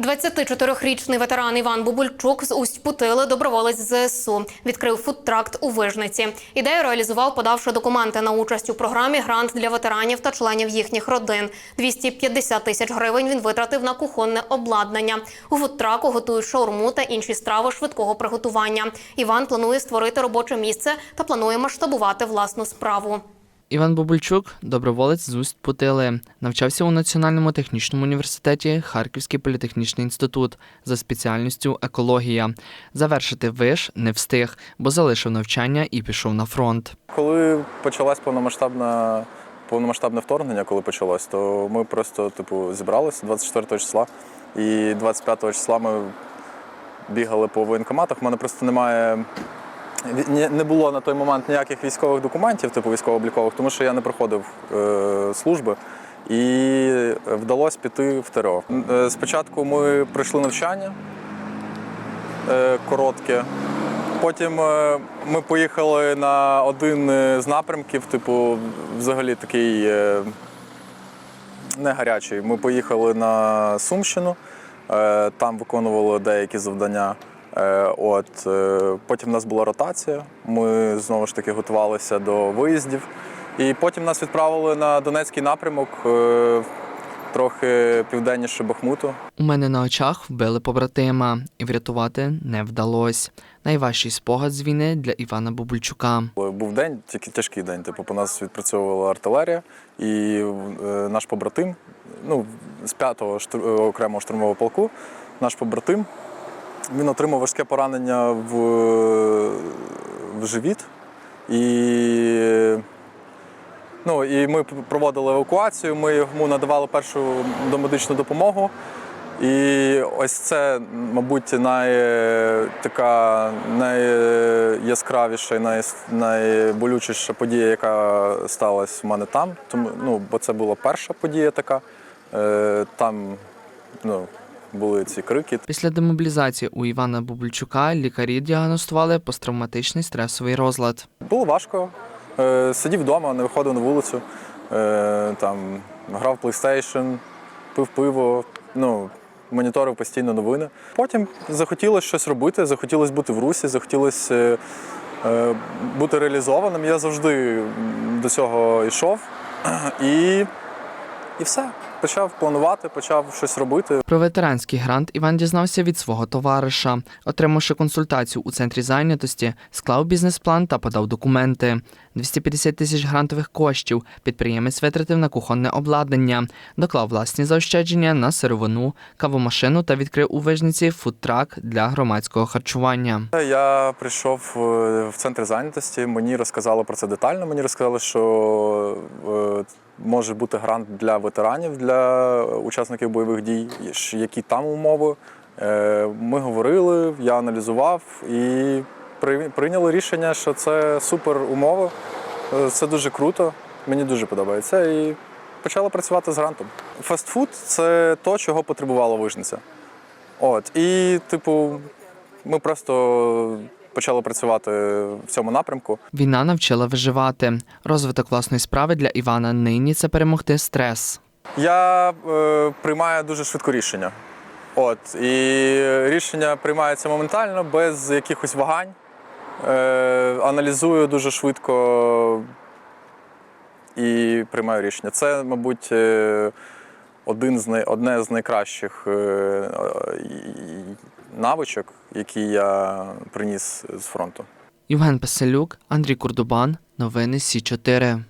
24-річний ветеран Іван Бубульчук з Усть-Путили, доброволець ЗСУ, відкрив фудтракт у Вижниці. Ідею реалізував, подавши документи на участь у програмі Грант для ветеранів та членів їхніх родин. 250 тисяч гривень він витратив на кухонне обладнання. У фудтраку готують шаурму та інші страви швидкого приготування. Іван планує створити робоче місце та планує масштабувати власну справу. Іван Бобульчук, доброволець з усть Путили, навчався у Національному технічному університеті Харківський політехнічний інститут за спеціальністю екологія. Завершити виш не встиг, бо залишив навчання і пішов на фронт. Коли почалась повномасштабна повномасштабне вторгнення, коли почалось, то ми просто типу зібралися 24 числа, і 25 числа ми бігали по воєнкоматах. У мене просто немає. Не було на той момент ніяких військових документів, типу військово-облікових, тому що я не проходив е, служби. І вдалося піти в ТРО. Е, Спочатку ми пройшли навчання е, коротке. Потім е, ми поїхали на один з напрямків, типу, взагалі такий не гарячий. Ми поїхали на Сумщину, там виконували деякі завдання. Е, От, е, потім в нас була ротація. Ми знову ж таки готувалися до виїздів. І потім нас відправили на Донецький напрямок, е, трохи південніше Бахмуту. У мене на очах вбили побратима, і врятувати не вдалося. Найважчий спогад з війни для Івана Бобульчука. Був день, тільки тяжкий день. Типу, по нас відпрацьовувала артилерія, і наш побратим, ну, з 5-го штур- е, окремого штурмового полку, наш побратим, він отримав важке поранення в, в живіт. І, ну, і ми проводили евакуацію, ми йому надавали першу домедичну допомогу. І ось це, мабуть, най, така найяскравіша і най, найболючіша подія, яка сталася в мене там. Тому, ну, бо це була перша подія така. Е, Там ну, були ці крики. Після демобілізації у Івана Бобульчука лікарі діагностували посттравматичний стресовий розлад. Було важко. Е, Сидів вдома, не виходив на вулицю, Е, там, грав PlayStation, пив пиво, ну, моніторив постійно новини. Потім захотілося щось робити, захотілося бути в русі, захотілося е, бути реалізованим. Я завжди до цього йшов. І, і все. Почав планувати, почав щось робити. Про ветеранський грант Іван дізнався від свого товариша. Отримавши консультацію у центрі зайнятості, склав бізнес-план та подав документи. 250 тисяч грантових коштів підприємець витратив на кухонне обладнання, доклав власні заощадження на сировину, кавомашину та відкрив у вижниці фудтрак для громадського харчування. Я прийшов е, в центр зайнятості, мені розказали про це детально. Мені розказали, що е, може бути грант для ветеранів, для учасників бойових дій, які там умови. Е, Ми говорили, я аналізував і прийняли рішення, що це супер умови. Е, Це дуже круто, мені дуже подобається. І почали працювати з грантом. Фастфуд це то, чого потребувала вижниця. От, і, типу, ми просто почали працювати в цьому напрямку. Війна навчила виживати. Розвиток власної справи для Івана нині це перемогти стрес. Я е, приймаю дуже швидко рішення. От, і рішення приймається моментально, без якихось вагань. Е, аналізую дуже швидко і приймаю рішення. Це, мабуть, е, один з одне з найкращих е, е, навичок, які я приніс з фронту. Євген Песелюк, Андрій Курдубан. Новини Сі 4